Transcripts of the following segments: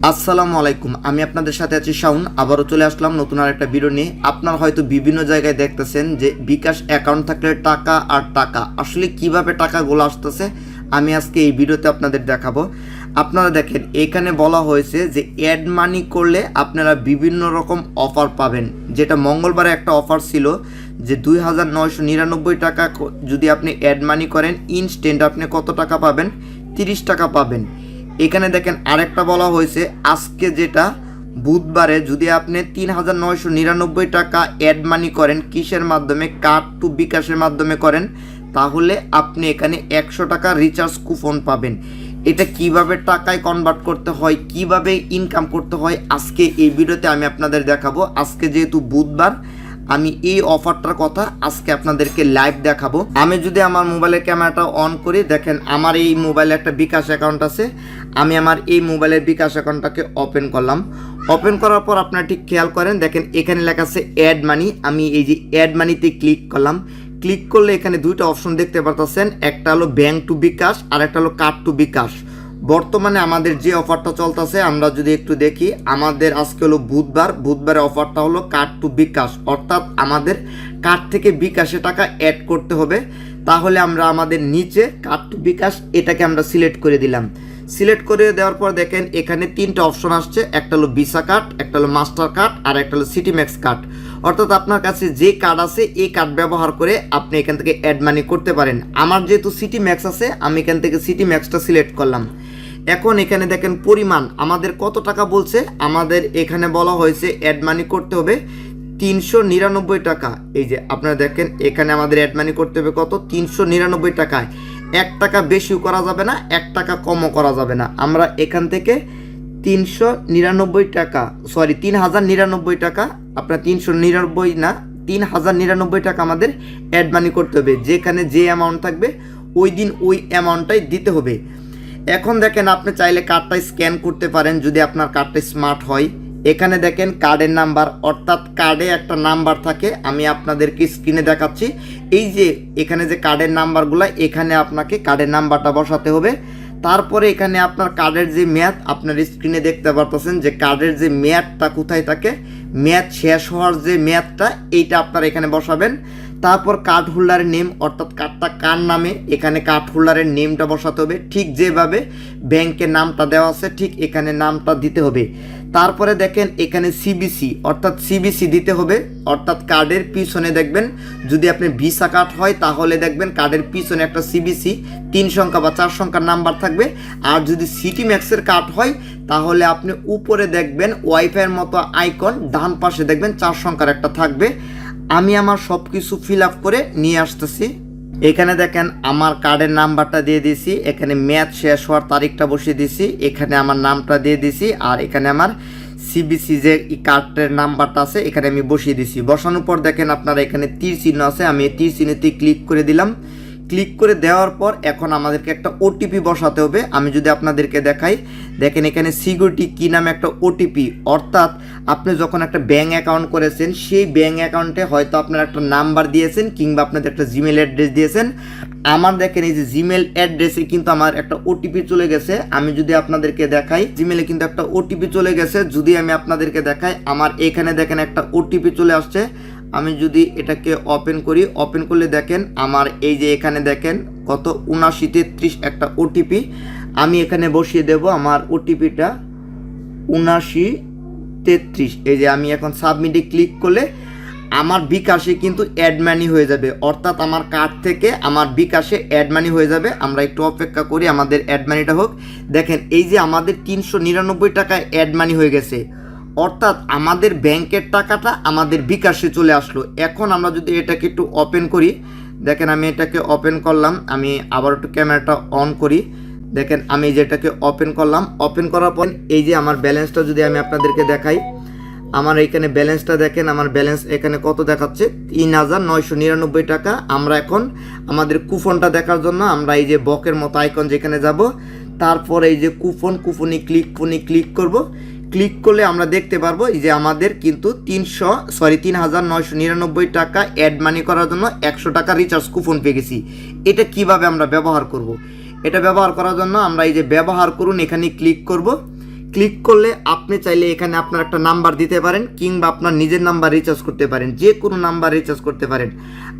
আসসালামু আলাইকুম, আমি আপনাদের সাথে আছি শাউন আবারও চলে আসলাম নতুন আর একটা ভিডিও নিয়ে। আপনারা হয়তো বিভিন্ন জায়গায় দেখতেছেন যে বিকাশ অ্যাকাউন্ট থাকলে টাকা আর টাকা। আসলে কীভাবে টাকাগুলো আসতেছে, আমি আজকে এই ভিডিওতে আপনাদের দেখাবো। আপনারা দেখেন, এখানে বলা হয়েছে যে অ্যাড মানি করলে আপনারা বিভিন্ন রকম অফার পাবেন। যেটা মঙ্গলবারে একটা অফার ছিল যে দুই হাজার নয়শো নিরানব্বই টাকা যদি আপনি অ্যাড মানি করেন ইনস্ট্যান্ট আপনি কত টাকা পাবেন? তিরিশ টাকা পাবেন। এখানে দেখেন আরেকটা বলা হয়েছে, আজকে যেটা বুধবারে যদি আপনি তিন হাজার নয়শো নিরানব্বই টাকা অ্যাড মানি করেন কিসের মাধ্যমে? কার্ড টু বিকাশের মাধ্যমে করেন, তাহলে আপনি এখানে একশো টাকা রিচার্জ কুপন পাবেন। এটা কীভাবে টাকায় কনভার্ট করতে হয়, কীভাবে ইনকাম করতে হয়, আজকে এই ভিডিওতে আমি আপনাদের দেখাবো। আজকে যেহেতু বুধবার আমি এই অফারটার কথা আজকে আপনাদেরকে লাইভ দেখাবো। আমি যদি আমার মোবাইলের ক্যামেরাটা অন করি, দেখেন আমার এই মোবাইলে একটা বিকাশ অ্যাকাউন্ট আছে। আমি আমার এই মোবাইলের বিকাশ অ্যাকাউন্টটাকে ওপেন করলাম। ওপেন করার পর আপনারা ঠিক খেয়াল করেন, দেখেন এখানে লেখা আছে অ্যাড মানি আমি এই যে অ্যাড মানিতে ক্লিক করলাম। ক্লিক করলে এখানে দুইটা অপশন দেখতে পারতেছেন। একটা হলো ব্যাংক টু বিকাশ, আর একটা হলো কার্ড টু বিকাশ। বর্তমানে আমাদের যে অফারটা চলতেছে, আমরা যদি একটু দেখি, আমাদের আজকে হলো বুধবার। বুধবারের অফারটা হলো কার্ড টু বিকাশ। অর্থাৎ আমাদের কার্ড থেকে বিকাশে টাকা অ্যাড করতে হবে। তাহলে আমরা আমাদের নিচে কার্ড টু বিকাশ এটাকে আমরা সিলেক্ট করে দিলাম। সিলেক্ট করে দেওয়ার পর দেখেন, এখানে তিনটা অপশন আসছে। একটা হলো ভিসা কার্ড একটা হলো মাস্টার কার্ড আর একটা হলো সিটি ম্যাক্স কার্ড অর্থাৎ আপনার কাছে যে কার্ড আছে, এই কার্ড ব্যবহার করে আপনি এখান থেকে অ্যাড মানি করতে পারেন। আমার যেহেতু সিটি ম্যাক্স আছে, আমি এখান থেকে সিটি ম্যাক্সটা সিলেক্ট করলাম। এখন এখানে দেখেন পরিমাণ, আমাদের কত টাকা বলছে? আমাদের এখানে বলা হয়েছে অ্যাড মানি করতে হবে তিনশো নিরানব্বই টাকা। এই যে আপনারা দেখেন, এখানে আমাদের অ্যাড মানি করতে হবে কত? তিনশো নিরানব্বই টাকায়। এক টাকা বেশিও করা যাবে না, এক টাকা কমও করা যাবে না। আমরা এখান থেকে তিনশো নিরানব্বই টাকা সরি তিন হাজার নিরানব্বই টাকা, আপনার তিনশো নিরানব্বই না তিন হাজার নিরানব্বই টাকা আমাদের অ্যাড মানি করতে হবে। যেখানে যে অ্যামাউন্ট থাকবে, ওই দিন ওই অ্যামাউন্টটাই দিতে হবে। এখন দেখেন আপনি চাইলে কার্ডটা স্ক্যান করতে পারেন যদি আপনার কার্ডটা স্মার্ট হয়। এখানে দেখেন কার্ডের নাম্বার অর্থাৎ কার্ডে একটা নাম্বার থাকে, আমি আপনাদেরকে স্ক্রিনে দেখাচ্ছি। এই যে এখানে যে কার্ডের নাম্বারগুলো এখানে আপনাকে কার্ডের নাম্বারটা বসাতে হবে। তারপরে এখানে আপনার কার্ডের যে মেয়াদ আপনার স্ক্রিনে দেখতে পারতেছেন যে কার্ডের যে মেয়াদটা কোথায় থাকে মেয়াদ শেষ হওয়ার যে মেয়াদটা এইটা আপনার এখানে বসাবেন। তারপর কার্ড হোল্ডারের নেম অর্থাৎ কার্ডটা কার নামে? এখানে কার্ড হোল্ডারের নেমটা বসাতে হবে। ঠিক যেভাবে ব্যাংকের নামটা দেওয়া আছে, ঠিক এখানে নামটা দিতে হবে। তারপরে দেখেন এখানে সিবিসি অর্থাৎ সিবিসি দিতে হবে। অর্থাৎ কার্ডের পিছনে দেখবেন, যদি আপনি ভিসা কার্ড হয়, তাহলে দেখবেন কার্ডের পিছনে একটা সিবিসি তিন সংখ্যা বা চার সংখ্যার নাম্বার থাকবে। আর যদি সিটি ম্যাক্সের কার্ড হয়, তাহলে আপনি উপরে দেখবেন ওয়াইফাইয়ের মতো আইকন ডান পাশে দেখবেন চার সংখ্যার একটা থাকবে। আমি আমার সব কিছু ফিল আপ করে নিয়ে আসতেছি। এখানে দেখেন আমার কার্ডের নাম্বারটা দিয়ে দিয়েছি, এখানে ম্যাথ শেষ হওয়ার তারিখটা বসিয়ে দিয়েছি, এখানে আমার নামটা দিয়ে দিয়েছি, আর এখানে আমার সিবিসি যে কার্ডের নাম্বারটা আছে, এখানে আমি বসিয়ে দিয়েছি। বসানোর পর দেখেন আপনারা এখানে তীর চিহ্ন আছে, আমি তীর চিহ্নতে ক্লিক করে দিলাম। ক্লিক করে দেওয়ার পর এখন আমাদেরকে একটা ওটিপি বসাতে হবে। আমি যদি আপনাদেরকে দেখাই, দেখেন এখানে সিকিউরিটি কি নামে একটা ওটিপি অর্থাৎ আপনি যখন একটা ব্যাঙ্ক অ্যাকাউন্ট করেছেন, সেই ব্যাঙ্ক অ্যাকাউন্টে হয়তো আপনার একটা নাম্বার দিয়েছেন কিংবা আপনাদের একটা জিমেল অ্যাড্রেস দিয়েছেন। আমার দেখেন এই যে জিমেল অ্যাড্রেসে কিন্তু আমার একটা ওটিপি চলে গেছে। আমি যদি আপনাদেরকে দেখাই জিমেলে কিন্তু একটা ওটিপি চলে গেছে। যদি আমি আপনাদেরকে দেখাই, আমার এখানে দেখেন একটা ওটিপি চলে আসছে। আমি যদি এটাকে ওপেন করি ওপেন করলে দেখেন আমার এই যে এখানে দেখেন কত উনাশি তেত্রিশ একটা ওটিপি আমি এখানে বসিয়ে দেব আমার ওটিপিটা উনাশি তেত্রিশ। এই যে আমি এখন সাবমিটে ক্লিক করলে আমার বিকাশে কিন্তু অ্যাডমানি হয়ে যাবে। অর্থাৎ আমার কার্ড থেকে আমার বিকাশে অ্যাডমানি হয়ে যাবে। আমরা একটু অপেক্ষা করি আমাদের অ্যাডমানিটা হোক। দেখেন এই যে আমাদের তিনশো নিরানব্বই টাকায় অ্যাডমানি হয়ে গেছে। অর্থাৎ আমাদের ব্যাংকের টাকাটা আমাদের বিকাশে চলে আসলো। এখন আমরা যদি এটাকে একটু ওপেন করি, দেখেন আমি এটাকে ওপেন করলাম, আমি আবার একটু ক্যামেরাটা অন করি। দেখেন আমি যেটাকে ওপেন করলাম ওপেন করার পর এই যে আমার ব্যালেন্সটা যদি আমি আপনাদেরকে দেখাই, আমার এখানে ব্যালেন্সটা দেখেন, আমার ব্যালেন্স এখানে কত দেখাচ্ছে? তিন হাজার নয়শো নিরানব্বই টাকা। আমরা এখন আমাদের কুপনটা দেখার জন্য আমরা এই যে বকের মতো আইকন যেখানে যাব, তারপর এই যে কুপন, কুপনে ক্লিক কুপনে ক্লিক করব। ক্লিক করলে আমরা দেখতে পারব যে আমাদের কিন্তু তিনশো, সরি তিন হাজার নয়শো নিরানব্বই টাকা অ্যাড মানি করার জন্য একশো টাকা রিচার্জ কুপন পেয়ে গেছি। এটা কীভাবে আমরা ব্যবহার করব। এটা ব্যবহার করার জন্য আমরা এই যে ব্যবহার করুন, এখানে ক্লিক করব। ক্লিক করলে আপনি চাইলে এখানে আপনার একটা নাম্বার দিতে পারেন কিংবা আপনার নিজের নাম্বার রিচার্জ করতে পারেন। যে কোনো নাম্বার রিচার্জ করতে পারেন।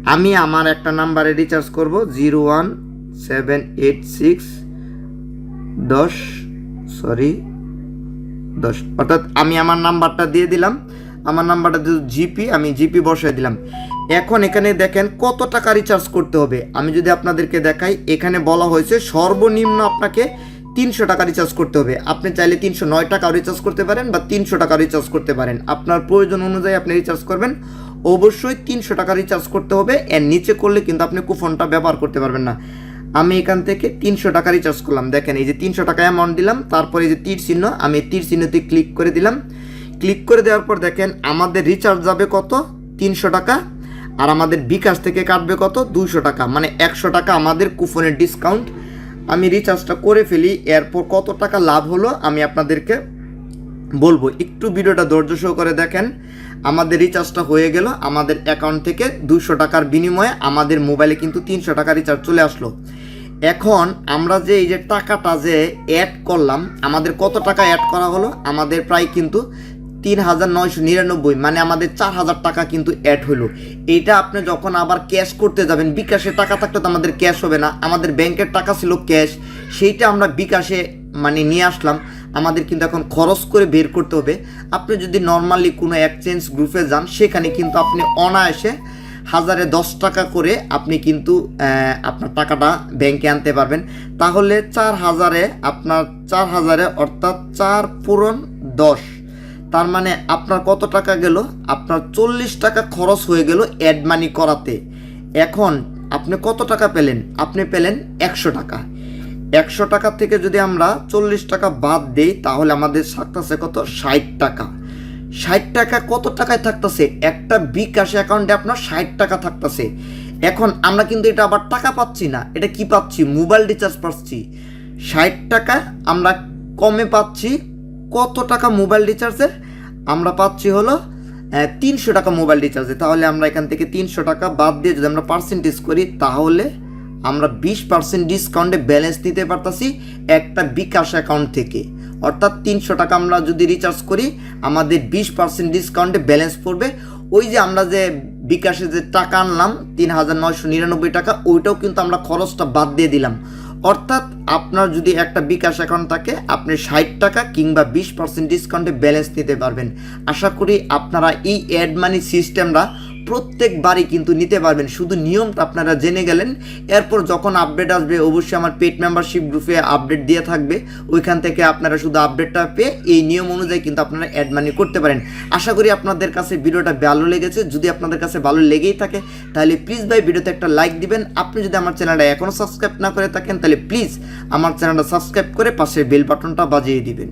আমি আমার একটা নাম্বারে রিচার্জ করব zero one seven eight six দশ, সরি দশ। অর্থাৎ আমি আমার নাম্বারটা দিয়ে দিলাম। আমার নাম্বারটা জিপি, আমি জিপি বসিয়ে দিলাম। এখন এখানে দেখেন কত টাকা রিচার্জ করতে হবে। আমি যদি আপনাদেরকে দেখাই, এখানে বলা হয়েছে সর্বনিম্ন আপনাকে তিনশো টাকা রিচার্জ করতে হবে। আপনি চাইলে তিনশো নয় টাকা রিচার্জ করতে পারেন বা তিনশো টাকা রিচার্জ করতে পারেন। আপনার প্রয়োজন অনুযায়ী আপনি রিচার্জ করবেন। অবশ্যই তিনশো টাকা রিচার্জ করতে হবে। এর নিচে করলে কিন্তু আপনি কুফনটা ব্যবহার করতে পারবেন না। আমি এখান থেকে তিনশো টাকা রিচার্জ করলাম। দেখেন, এই যে তিনশো টাকা অ্যামাউন্ট দিলাম, তারপরে এই যে তীর চিহ্ন, আমি তীর চিহ্নতে ক্লিক করে দিলাম। ক্লিক করে দেওয়ার পর দেখেন, আমাদের রিচার্জ যাবে কত? তিনশো টাকা। আর আমাদের বিকাশ থেকে কাটবে কত? দুইশো টাকা। মানে একশো টাকা আমাদের কুপনের ডিসকাউন্ট আমি রিচার্জটা করে ফেলি, এরপর কত টাকা লাভ হলো, আমি আপনাদেরকে বলব, একটু ভিডিওটা ধৈর্য সহকারে দেখেন। আমাদের রিচার্জটা হয়ে গেল। আমাদের অ্যাকাউন্ট থেকে দুশো টাকার বিনিময়ে আমাদের মোবাইলে কিন্তু তিনশো টাকা রিচার্জ চলে আসলো। এখন আমরা যে এই যে টাকাটা যে অ্যাড করলাম, আমাদের কত টাকা অ্যাড করা হলো? আমাদের প্রায় কিন্তু তিন হাজার নয়শো নিরানব্বই মানে আমাদের চার হাজার টাকা কিন্তু অ্যাড হলো। এইটা আপনি যখন আবার ক্যাশ করতে যাবেন, বিকাশে টাকা থাকলে তো আমাদের ক্যাশ হবে না। আমাদের ব্যাংকের টাকা ছিল ক্যাশ সেইটা আমরা বিকাশে মানে নিয়ে আসলাম। আমাদের কিন্তু এখন খরচ করে বের করতে হবে। আপনি যদি নর্মালি কোনো এক্সচেঞ্জ গ্রুপে যান, সেখানে কিন্তু আপনি অনায়াসে হাজারে দশ টাকা করে আপনি কিন্তু আপনার টাকাটা ব্যাংকে আনতে পারবেন। তাহলে চার হাজারে আপনার, চার হাজারে অর্থাৎ চার পূরণ দশ। তার মানে আপনার কত টাকা গেল? আপনার চল্লিশ টাকা খরচ হয়ে গেল অ্যাড মানি করাতে। এখন আপনি কত টাকা পেলেন? আপনি পেলেন একশো টাকা। একশো টাকা থেকে যদি আমরা চল্লিশ টাকা বাদ দেই, তাহলে আমাদের থাকতেছে কত? ষাট টাকা। ষাট টাকা কত টাকায় থাকতেছে? একটা বিকাশ অ্যাকাউন্টে আপনার ষাট টাকা থাকতেছে। এখন আমরা কিন্তু এটা আবার টাকা পাচ্ছি না। এটা কি পাচ্ছি? মোবাইল রিচার্জ পাচ্ছি। ষাট টাকা আমরা কমে পাচ্ছি কত টাকা মোবাইল রিচার্জের আমরা পাচ্ছি হলো তিনশো টাকা মোবাইল রিচার্জে তাহলে আমরা এখান থেকে তিনশো টাকা বাদ দিয়ে যদি আমরা পার্সেন্টেজ করি, তাহলে আমরা বিশ পার্সেন্ট ডিসকাউন্টে ব্যালেন্স নিতে পারতাছি একটা বিকাশ অ্যাকাউন্ট থেকে। অর্থাৎ তিনশো টাকা আমরা যদি রিচার্জ করি, আমাদের বিশ পার্সেন্ট ডিসকাউন্টে ব্যালেন্স পড়বে। ওই যে আমরা যে বিকাশে যে টাকা আনলাম, তিন হাজার নয়শো নিরানব্বই টাকা, ওইটাও কিন্তু আমরা খরচটা বাদ দিয়ে দিলাম। অর্থাৎ আপনার যদি একটা বিকাশ অ্যাকাউন্ট থাকে, আপনি ষাট টাকা কিংবা বিশ পার্সেন্ট ডিসকাউন্টে ব্যালেন্স নিতে পারবেন। আশা করি আপনারা এই অ্যাড মানি সিস্টেমটা প্রত্যেকবারই কিন্তু নিতে পারবেন। শুধু নিয়মটা আপনারা জেনে গেলেন। এরপর যখন আপডেট আসবে, অবশ্যই আমার পেট মেম্বারশিপ গ্রুপে আপডেট দিয়ে থাকবে। ওইখান থেকে আপনারা শুধু আপডেটটা পেয়ে এই নিয়ম অনুযায়ী কিন্তু আপনারা অ্যাড মানি করতে পারেন। আশা করি আপনাদের কাছে ভিডিওটা ভালো লেগেছে। যদি আপনাদের কাছে ভালো লেগেই থাকে, তাহলে প্লিজ ভাই ভিডিওতে একটা লাইক দিবেন। আপনি যদি আমার চ্যানেলটা এখনও সাবস্ক্রাইব না করে থাকেন, তাহলে প্লিজ আমার চ্যানেলটা সাবস্ক্রাইব করে পাশে বেল বাটনটা বাজিয়ে দিবেন।